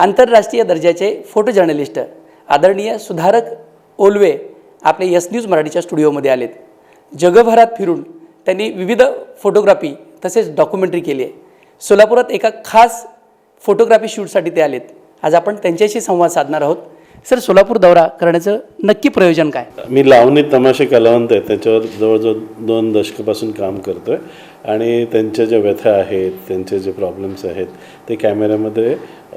आंतरराष्ट्रीय दर्जाचे photo journalist आदरणीय सुधारक ओलवे आपले यस न्यूज मराठीच्या स्टुडिओमध्ये आलेत. जगभरात फिरून त्यांनी विविध फोटोग्राफी तसेच डॉक्युमेंटरी केली आहे. सोलापुरात एका खास फोटोग्राफी शूटसाठी ते आलेत. आज आपण त्यांच्याशी संवाद साधणार आहोत. सर सोलापूर दौरा करण्याचं नक्की प्रयोजन काय? मी लावणी तमाशे कलावंत आहे. त्याच्यावर जवळजवळ दोन दशकापासून काम करतो आहे आणि त्यांच्या ज्या व्यथा आहेत त्यांचे जे प्रॉब्लेम्स आहेत ते कॅमेऱ्यामध्ये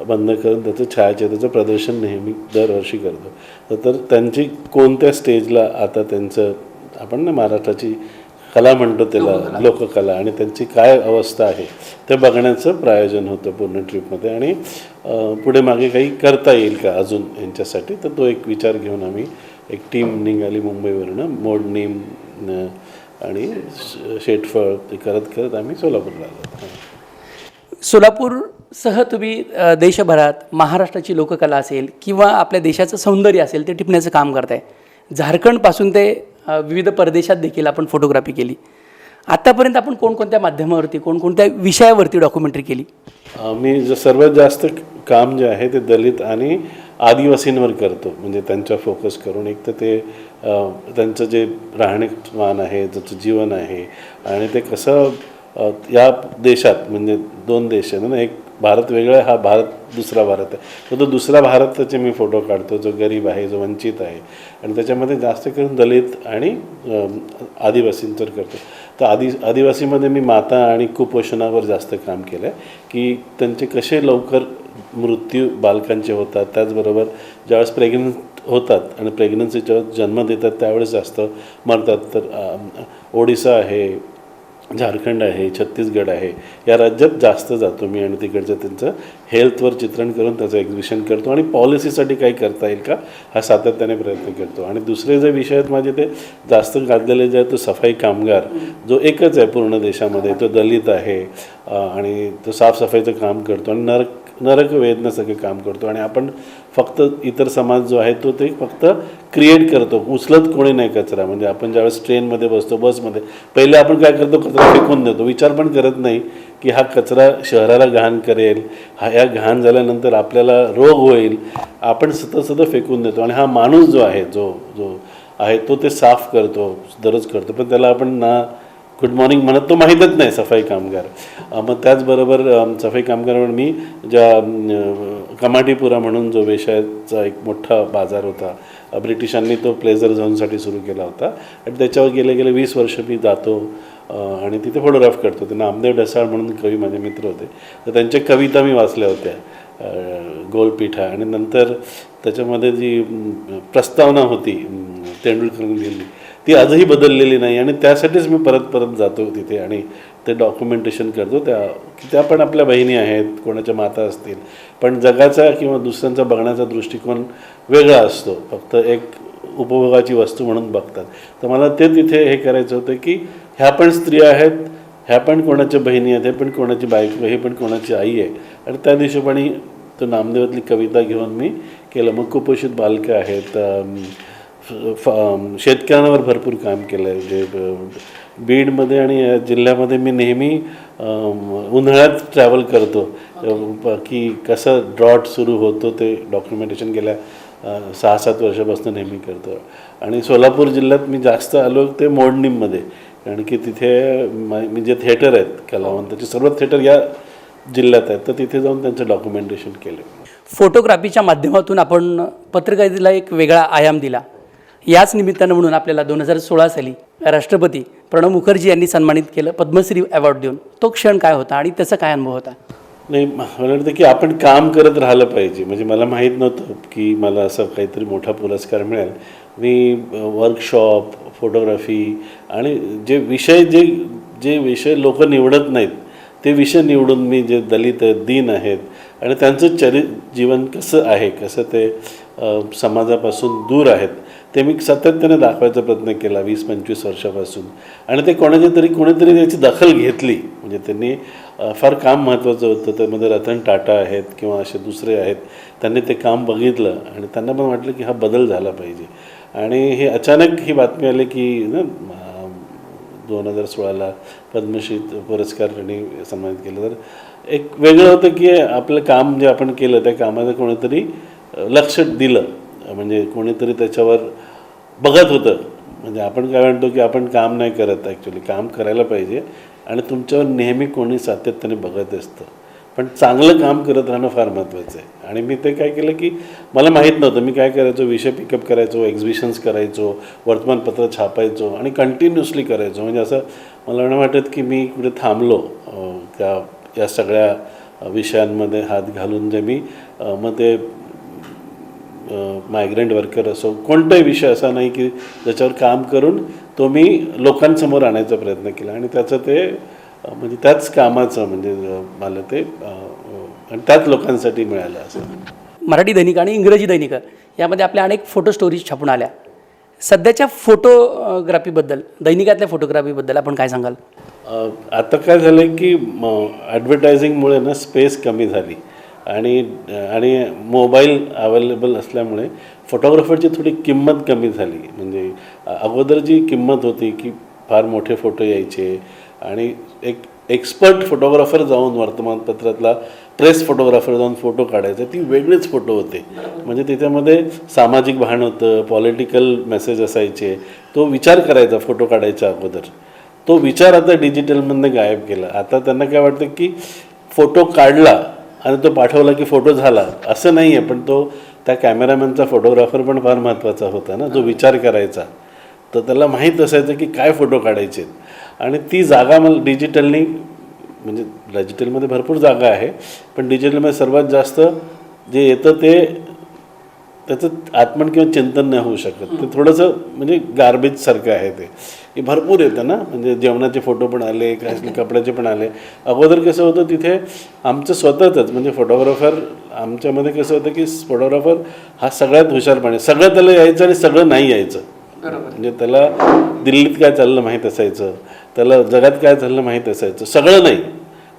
बंद करून त्याचं छायाचित्राचं प्रदर्शन नेहमी दरवर्षी करतो. तर त्यांची कोणत्या स्टेजला आता त्यांचं आपण ना महाराष्ट्राची कला म्हणतो त्याला लोककला. आणि त्यांची काय अवस्था आहे ते बघण्याचं प्रायोजन होतं पूर्ण ट्रिपमध्ये. आणि पुढे मागे काही करता येईल का अजून यांच्यासाठी? तर तो एक विचार घेऊन आम्ही एक टीम निघाली मुंबईवरनं. मोडणी न- आणि श- शेटफळ ते करत करत आम्ही सोलापूरला आलो. सोलापूरसह तुम्ही देशभरात महाराष्ट्राची लोककला असेल किंवा आपल्या देशाचं सौंदर्य असेल ते टिपण्याचं काम करताय. झारखंडपासून ते विविध परदेशात देखील आपण फोटोग्राफी केली. आत्तापर्यंत आपण कोणकोणत्या माध्यमावरती कोणकोणत्या विषयावरती डॉक्युमेंटरी केली? मी ज सर्वात जास्त काम जे आहे ते दलित आणि आदिवासींवर करतो. म्हणजे त्यांच्या फोकस करून एक तर ते त्यांचं जे राहणीमान आहे त्याचं जीवन आहे आणि ते कसं या देशात म्हणजे दोन देश आहे ना एक भारत वेगळा हा भारत दुसरा भारत आहे. तर तो दुसरा भारताचे मी फोटो काढतो जो गरीब आहे जो वंचित आहे. आणि त्याच्यामध्ये जास्त करून दलित आणि अम, करतो. तर आदि आदिवासीमध्ये मी माता आणि कुपोषणावर जास्त काम केलं आहे की त्यांचे कसे लवकर मृत्यू बालकांचे होतात त्याचबरोबर ज्यावेळेस प्रेग्नंट होतात आणि प्रेग्नन्सीच्या जन्म देतात त्यावेळेस जास्त मरतात. तर ओडिसा आहे झारखंड आहे छत्तीसगड आहे या राज्यात जास्त जातो मी आणि तिकडचं त्यांचं हेल्थवर चित्रण करून त्याचं एक्झिबिशन करतो आणि पॉलिसीसाठी काही करता येईल का? हा सातत्याने प्रयत्न करतो. आणि दुसरे जे विषय आहेत माझे ते जास्त गाजलेले जे आहेत तो सफाई कामगार जो एकच आहे पूर्ण देशामध्ये तो दलित आहे आणि तो साफसफाईचं काम करतो. आणि नर नरक वेदनासारखे काम करतो आणि आपण फक्त इतर समाज जो आहे तो ते फक्त क्रिएट करतो. उचलत कोणी नाही कचरा. म्हणजे आपण ज्यावेळेस ट्रेनमध्ये बसतो बसमध्ये पहिले आपण काय करतो कचरा फेकून देतो. विचार पण करत नाही की हा कचरा शहराला घाण करेल हा या घाण झाल्यानंतर आपल्याला रोग होईल. आपण सतत सतत फेकून देतो. आणि हा माणूस जो आहे जो जो आहे तो ते साफ करतो दररोज करतो. पण त्याला आपण ना गुड मॉर्निंग म्हणत तो माहीतच नाही सफाई कामगार. मग त्याचबरोबर सफाई सफाई कामगारावर मी ज्या कमाटीपुरा म्हणून जो वेशाचा एक मोठा बाजार होता ब्रिटिशांनी तो प्लेझर झोनसाठी सुरू केला होता. आणि त्याच्यावर गेले गेले वीस वर्ष मी जातो आणि तिथे फोटोग्राफ करतो. ते नामदेव ढसाळ म्हणून कवी माझे मित्र होते. तर त्यांच्या कविता मी वाचल्या होत्या गोलपीठा. आणि नंतर त्याच्यामध्ये जी प्रस्तावना होती तेंडुलकरनी लिहिली ती आजही बदललेली नाही आणि त्यासाठीच मी परत परत जातो तिथे आणि ते डॉक्युमेंटेशन करतो. त्या त्या पण आपल्या बहिणी आहेत कोणाच्या माता असतील. पण जगाचा किंवा दुसऱ्यांचा बघण्याचा दृष्टिकोन वेगळा असतो. फक्त एक उपभोगाची वस्तू म्हणून बघतात. तर मला ते तिथे हे करायचं होतं की ह्या पण स्त्रिया आहेत ह्या पण कोणाच्या बहिणी आहेत हे पण कोणाची बायको हे पण कोणाची आई आहे. आणि त्या दिवशीपणी तो नामदेवातली कविता घेऊन मी केलं. मग कुपोषित बालकं आहेत शेतकऱ्यांवर भरपूर काम केलं आहे जे बीडमध्ये आणि या जिल्ह्यामध्ये मी नेहमी उन्हाळ्यात ट्रॅव्हल करतो. की कसं ड्रॉट सुरू होतो ते डॉक्युमेंटेशन गेल्या सहा सात वर्षापासून नेहमी करतो. आणि सोलापूर जिल्ह्यात मी जास्त आलो ते मोडणीमध्ये. कारण की तिथे म- मी जे थिएटर आहेत कलावंताचे सर्व थिएटर या जिल्ह्यात आहेत तर तिथे जाऊन त्यांचं डॉक्युमेंटेशन केलं फोटोग्राफीच्या माध्यमातून आपण पत्रकारितेला एक वेगळा आयाम दिला. याच निमित्तानं म्हणून आपल्याला दोन हजार सोळा साली राष्ट्रपती प्रणव मुखर्जी यांनी सन्मानित केलं पद्मश्री अवॉर्ड देऊन. तो क्षण काय होता आणि त्याचा काय अनुभव होता? नाही मला वाटतं की आपण काम करत राहिलं पाहिजे. म्हणजे मला माहीत नव्हतं की मला असं काहीतरी मोठा पुरस्कार मिळेल. मी वर्कशॉप फोटोग्राफी आणि जे विषय जे जे विषय लोक निवडत नाहीत ते विषय निवडून मी जे दलित आहेत दीन आहेत आणि त्यांचं चरि जीवन कसं आहे कसं ते समाजापासून दूर आहेत ते मी सातत्याने दाखवायचा प्रयत्न केला वीस पंचवीस वर्षापासून. आणि ते कोणाच्या तरी कोणीतरी त्याची दखल घेतली. म्हणजे त्यांनी फार काम महत्त्वाचं होतं. त्यामध्ये रतन टाटा आहेत किंवा असे दुसरे आहेत. त्यांनी ते काम बघितलं आणि त्यांना पण वाटलं की हा बदल झाला पाहिजे. आणि हे अचानक ही बातमी आली की ना दोन हजार सोळाला पद्मश्री त्यांनी सन्मानित केलं. तर एक वेगळं होतं की आपलं काम जे आपण केलं त्या कामाचं कोणीतरी लक्ष दिलं. म्हणजे कोणीतरी त्याच्यावर बघत होतं. म्हणजे आपण काय म्हणतो की आपण काम नाही करत ॲक्च्युली काम करायला पाहिजे आणि तुमच्यावर नेहमी कोणी सातत्याने बघत असतं. पण चांगलं काम करत राहणं फार महत्त्वाचं आहे. आणि मी ते काय केलं की मला माहीत नव्हतं मी काय करायचो विषय पिकअप करायचो एक्झिबिशन्स करायचो वर्तमानपत्र छापायचो आणि कंटिन्युअसली करायचो. म्हणजे असं मला नाही वाटत की मी कुठे थांबलो त्या या सगळ्या विषयांमध्ये हात घालून जे मी मग ते मायग्रंट वर्कर असो कोणताही विषय असा नाही की ज्याच्यावर काम करून तो मी लोकांसमोर आणायचा प्रयत्न केला. आणि त्याचं ते म्हणजे त्याच कामाचं म्हणजे मला ते आणि त्याच लोकांसाठी मिळालं असं. मराठी दैनिक आणि इंग्रजी दैनिक यामध्ये आपल्या अनेक फोटो स्टोरीज छापून आल्या. सध्याच्या फोटोग्राफीबद्दल दैनिकातल्या फोटोग्राफीबद्दल आपण काय सांगाल? आता काय झालं की ॲडव्हर्टायझिंगमुळे ना स्पेस कमी झाली. आणि आणि मोबाईल अवेलेबल असल्यामुळे फोटोग्राफरची थोडी किंमत कमी झाली. म्हणजे अगोदर जी किंमत होती की फार मोठे फोटो यायचे आणि एक एक्सपर्ट फोटोग्राफर जाऊन वर्तमानपत्रातला प्रेस फोटोग्राफर जाऊन फोटो काढायचा ती वेगळेच फोटो होते. म्हणजे त्याच्यामध्ये सामाजिक भान होतं पॉलिटिकल मेसेज असायचे. तो विचार करायचा फोटो काढायच्या अगोदर. तो विचार आता डिजिटलमधनं गायब केला. आता त्यांना काय वाटतं की फोटो काढला आणि तो पाठवला की फोटो झाला असं नाही आहे पण तो त्या कॅमेरामॅनचा फोटोग्राफर पण फार महत्त्वाचा होता ना जो विचार करायचा. तर त्याला माहीत असायचं की काय फोटो काढायचे. आणि ती जागा मला डिजिटलनी म्हणजे डिजिटलमध्ये भरपूर जागा आहे पण डिजिटलमध्ये सर्वात जास्त जे येतं ते त्याचं आत्मन किंवा चिंतन नाही होऊ शकत. ते थोडंसं म्हणजे गार्बेजसारखं आहे ते. हे भरपूर येतं ना? म्हणजे जेवणाचे फोटो पण आले काय कपड्याचे पण आले. अगोदर कसं होतं तिथे आमचं स्वतःच म्हणजे फोटोग्राफर आमच्यामध्ये कसं होतं की फोटोग्राफर हा सगळ्यात हुशारपणे सगळं त्याला यायचं आणि सगळं नाही यायचं. म्हणजे त्याला दिल्लीत काय चाललं माहीत असायचं त्याला जगात काय चाललं माहीत असायचं सगळं नाही.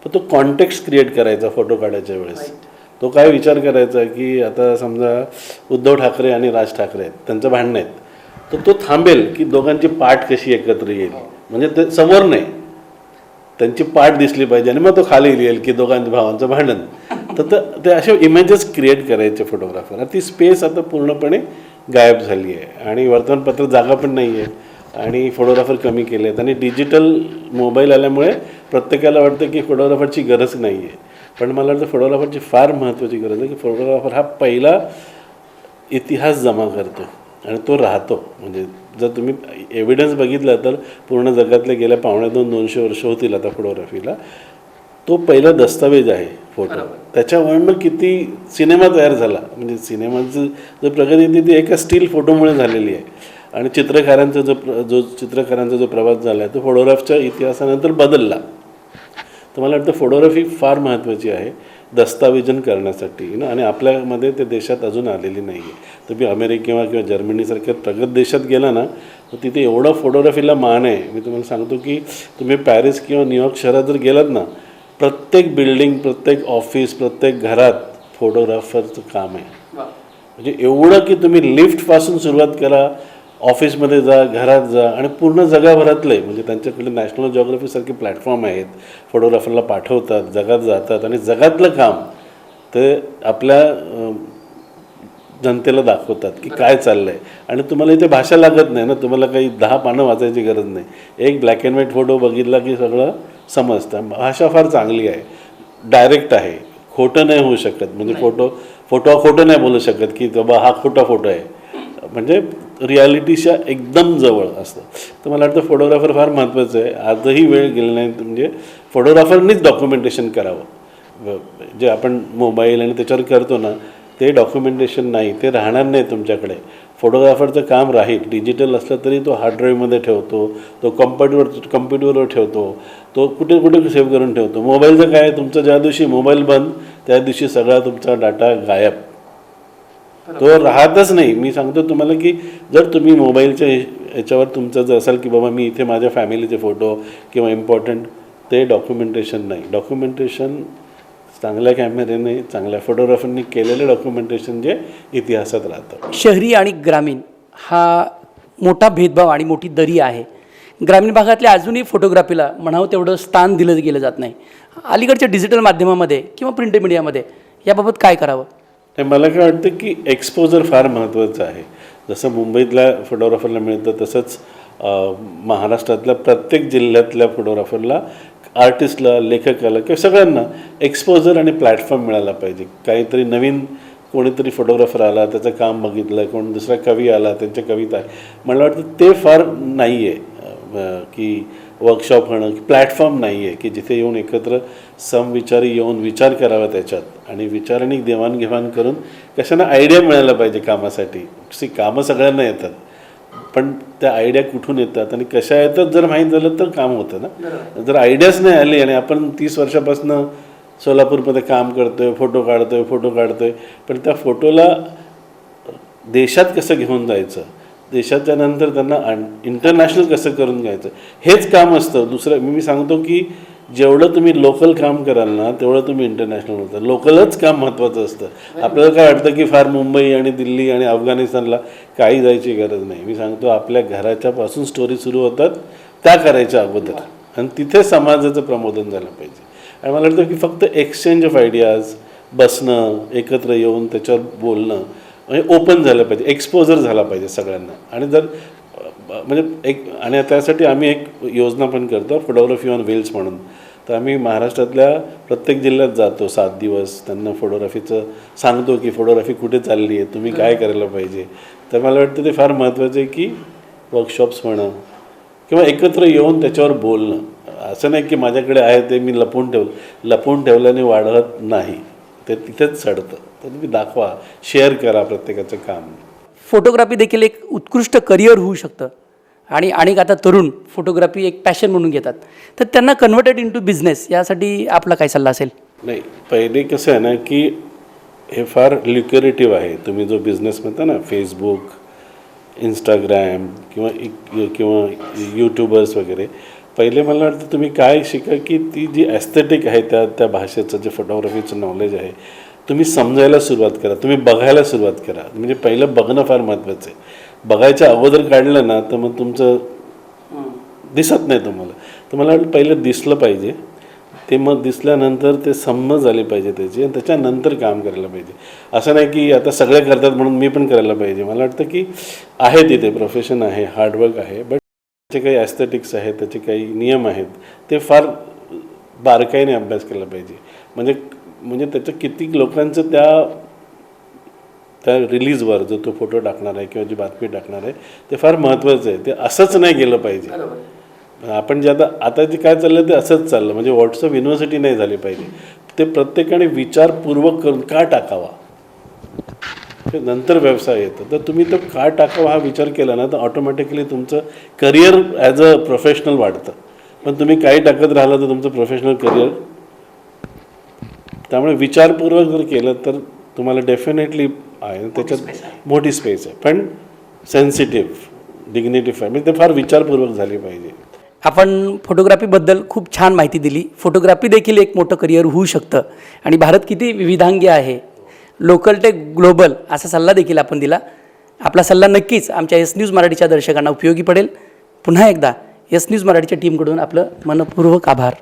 पण तो कॉन्टेक्स्ट क्रिएट करायचा फोटो काढायच्या वेळेस. तो काय विचार करायचा की आता समजा उद्धव ठाकरे आणि राज ठाकरे आहेत त्यांचं भांडणं आहेत तर तो थांबेल की दोघांची पाठ कशी एकत्र येईल? म्हणजे ते समोर नाही. त्यांची पाठ दिसली पाहिजे आणि मग तो खाली येईल की दोघांच्या भावांचं भांडण. तर ते असे इमेजेस क्रिएट करायचे फोटोग्राफर ती स्पेस आता पूर्णपणे गायब झाली आहे. आणि वर्तमानपत्र जागा पण नाही आहे आणि फोटोग्राफर कमी केले आहेत आणि डिजिटल मोबाईल आल्यामुळे प्रत्येकाला वाटतं की फोटोग्राफरची गरज नाही आहे पण मला वाटतं फोटोग्राफरची फार महत्त्वाची गरज आहे की फोटोग्राफर हा पहिला इतिहास जमा करतो आणि तो राहतो. म्हणजे जर तुम्ही एव्हिडन्स बघितला तर पूर्ण जगातले गेल्या पावणे दोन दोनशे वर्ष होतील आता फोटोग्राफीला तो पहिला दस्तावेज आहे फोटो. त्याच्यावरनं किती सिनेमा तयार झाला. म्हणजे सिनेमाचं जो प्रगती ती ती एका स्टील फोटोमुळे झालेली आहे. आणि चित्रकारांचा जो प्र जो चित्रकारांचा जो प्रवास झाला आहे तो फोटोग्राफच्या इतिहासानंतर बदलला. तर मला वाटतं फोटोग्राफी फार महत्त्वाची आहे दस्तावेजन करण्यासाठी ना? आणि आपल्यामध्ये ते देशात अजून आलेली नाही आहे तुम्ही अमेरिका किंवा जर्मनीसारख्या प्रगत देशात गेला ना तर तिथे एवढं फोटोग्राफीला मान आहे. मी तुम्हाला सांगतो की तुम्ही पॅरिस किंवा न्यूयॉर्क शहरात जर गेलात ना प्रत्येक बिल्डिंग प्रत्येक ऑफिस प्रत्येक घरात फोटोग्राफरचं काम आहे. म्हणजे एवढं की तुम्ही लिफ्टपासून सुरुवात करा ऑफिसमध्ये जा घरात जा आणि पूर्ण जगाभरातले म्हणजे त्यांच्याकडे नॅशनल जिओग्राफीसारखे प्लॅटफॉर्म आहेत फोटोग्राफरला पाठवतात जगात जातात आणि जगातलं काम ते आपल्या जनतेला दाखवतात की काय चाललं आहे आणि तुम्हाला इथे भाषा लागत नाही ना तुम्हाला काही दहा पानं वाचायची गरज नाही. एक ब्लॅक अँड व्हाईट फोटो बघितला की सगळं समजतं. भाषा फार चांगली आहे. डायरेक्ट आहे. खोटं नाही होऊ शकत. म्हणजे फोटो फोटो खोटं नाही बोलू शकत की बाबा हा खोटा फोटो आहे. म्हणजे रियालिटीच्या एकदम जवळ असतं. तर मला वाटतं फोटोग्राफर फार महत्त्वाचं आहे. आजही वेळ गेला नाही म्हणजे फोटोग्राफरनीच डॉक्युमेंटेशन करावं. जे आपण मोबाईल आणि त्याच्यावर करतो ना ते डॉक्युमेंटेशन नाही ते राहणार नाही तुमच्याकडे. फोटोग्राफरचं काम राहील. डिजिटल असलं तरी तो हार्ड ड्राईव्हमध्ये ठेवतो तो कम्प्युटरवर कम्प्युटरवर ठेवतो तो कुठे कुठे सेव्ह करून ठेवतो. मोबाईलचं काय तुमचं ज्या दिवशी मोबाईल बंद त्या दिवशी सगळा तुमचा डाटा गायब. तो राहतच नाही. मी सांगतो तुम्हाला की जर तुम्ही मोबाईलच्या याच्यावर तुमचं जर असेल की बाबा मी इथे माझ्या फॅमिलीचे फोटो किंवा इम्पॉर्टंट ते डॉक्युमेंटेशन नाही. डॉक्युमेंटेशन चांगल्या कॅमेऱ्याने चांगल्या फोटोग्राफरनी केलेलं डॉक्युमेंटेशन जे इतिहासात राहतं. शहरी आणि ग्रामीण हा मोठा भेदभाव आणि मोठी दरी आहे. ग्रामीण भागातल्या अजूनही फोटोग्राफीला म्हणावं तेवढं स्थान दिलं गेलं जात नाही. अलीकडच्या डिजिटल माध्यमामध्ये किंवा प्रिंट मीडियामध्ये याबाबत काय करावं? नाही मला काय वाटतं की एक्सपोजर फार महत्त्वाचं आहे. जसं मुंबईतल्या फोटोग्राफरला मिळतं तसंच महाराष्ट्रातल्या प्रत्येक जिल्ह्यातल्या फोटोग्राफरला आर्टिस्टला लेखकाला किंवा सगळ्यांना एक्सपोजर आणि प्लॅटफॉर्म मिळाला पाहिजे. काहीतरी नवीन कोणीतरी फोटोग्राफर आला त्याचं काम बघितलं कोण दुसरा कवी आला त्यांच्या कविता मला वाटतं ते फार नाही आहे की वर्कशॉप होणं की प्लॅटफॉर्म नाही आहे की जिथे येऊन एकत्र समविचारी येऊन विचार करावा त्याच्यात. आणि विचारांनी देवाणघेवाण करून कशाना आयडिया मिळायला पाहिजे कामासाठी? सी कामं सगळ्यांना येतात. पण त्या आयडिया कुठून येतात आणि कशा येतात जर माहीत झालं तर काम होतं ना? जर आयडियाच नाही आली आणि आपण तीस वर्षापासून सोलापूरमध्ये काम करतोय फोटो काढतोय फोटो काढतोय पण त्या फोटोला देशात कसं घेऊन जायचं? देशाच्या नंतर त्यांना इंटरनॅशनल कसं करून घ्यायचं? हेच काम असतं. दुसरं मी मी सांगतो की जेवढं तुम्ही लोकल काम कराल ना तेवढं तुम्ही इंटरनॅशनल होतं. लोकलच काम महत्त्वाचं असतं. आपल्याला काय वाटतं की फार मुंबई आणि दिल्ली आणि अफगाणिस्तानला काही जायची गरज नाही. मी सांगतो आपल्या घराच्या पासून स्टोरी सुरू होतात त्या करायच्या अगोदर. आणि तिथे समाजाचं प्रमोदन झालं पाहिजे. आणि मला वाटतं की फक्त एक्सचेंज ऑफ आयडियाज बसणं एकत्र येऊन त्याच्यावर बोलणं म्हणजे ओपन झालं पाहिजे एक्सपोजर झाला पाहिजे सगळ्यांना. आणि जर म्हणजे एक आणि त्यासाठी आम्ही एक योजना पण करतो फोटोग्राफी ऑन व्हील्स म्हणून. तर आम्ही महाराष्ट्रातल्या प्रत्येक जिल्ह्यात जातो सात दिवस. त्यांना फोटोग्राफीचं सांगतो की फोटोग्राफी कुठे चालली आहे तुम्ही काय करायला पाहिजे. तर मला वाटतं ते फार महत्त्वाचं आहे की वर्कशॉप्स म्हणा किंवा एकत्र येऊन त्याच्यावर बोलणं. असं नाही की माझ्याकडे आहे ते मी लपवून ठेवलं लपवून ठेवल्याने वाढत नाही. ते तिथेच चढतं तर तुम्ही दाखवा शेअर करा प्रत्येकाचं काम. फोटोग्राफी देखील एक उत्कृष्ट करिअर होऊ शकतं. आणि अनेक आता तरुण फोटोग्राफी एक पॅशन म्हणून घेतात. तर त्यांना कन्व्हर्टेड इन टू बिझनेस यासाठी आपला काय सल्ला असेल? नाही पहिले कसं आहे ना की हे फार ल्युक्युरेटिव्ह आहे. तुम्ही जो बिझनेस म्हणता ना फेसबुक इंस्टाग्रॅम किंवा किंवा यूट्यूबर्स वगैरे पहिले मला वाटतं तुम्ही काय शिका की ती जी ॲस्थेटिक आहे त्या त्या भाषेचं जे फोटोग्राफीचं नॉलेज आहे तुम्ही समजायला सुरुवात करा तुम्ही बघायला सुरुवात करा. म्हणजे पहिलं बघणं फार महत्त्वाचं आहे. बघायच्या अगोदर काढलं ना तर मग तुमचं दिसत नाही तुम्हाला. तर मला वाटतं पहिलं दिसलं पाहिजे. ते मग दिसल्यानंतर ते समज झाली पाहिजे त्याची आणि त्याच्यानंतर काम करायला पाहिजे. असं नाही की आता सगळे करतात म्हणून मी पण करायला पाहिजे. मला वाटतं की आहे तिथे प्रोफेशन आहे हार्डवर्क आहे बट त्याचे काही ॲस्थेटिक्स आहेत त्याचे काही नियम आहेत ते फार बारकाईने अभ्यास केला पाहिजे. म्हणजे म्हणजे त्याचं किती लोकांचं त्या त्या रिलीजवर जो तो फोटो टाकणार आहे किंवा जी बातमी टाकणार आहे ते फार महत्त्वाचं आहे. ते असंच नाही गेलं पाहिजे. आपण जे आता आता जे काय चाललं ते असंच चाललं. म्हणजे व्हॉट्सअप युनिव्हर्सिटी नाही झाली पाहिजे. ते प्रत्येकाने विचारपूर्वक करून का टाकावा? ते नंतर व्यवसाय येतो. तर तुम्ही तो का टाकावा हा विचार केला ना तर ऑटोमॅटिकली तुमचं करिअर ॲज अ प्रोफेशनल वाढतं. पण तुम्ही काही टाकत राहिलं तर तुमचं प्रोफेशनल करिअर त्यामुळे विचारपूर्वक जर केलं तर तुम्हाला डेफिनेटली आहे. त्याच्यात मोठी स्पेस आहे. पण सेन्सिटिव्ह डिग्निटिफाय म्हणजे ते फार विचारपूर्वक झाली पाहिजे. आपण फोटोग्राफीबद्दल खूप छान माहिती दिली. फोटोग्राफी देखील एक मोठं करिअर होऊ शकतं. आणि भारत किती विविधांगी आहे. लोकल ते ग्लोबल असा सल्ला देखील आपण दिला. आपला सल्ला नक्कीच आमच्या एस न्यूज मराठीच्या दर्शकांना उपयोगी पडेल. पुन्हा एकदा एस न्यूज मराठीच्या टीमकडून आपलं मनपूर्वक आभार.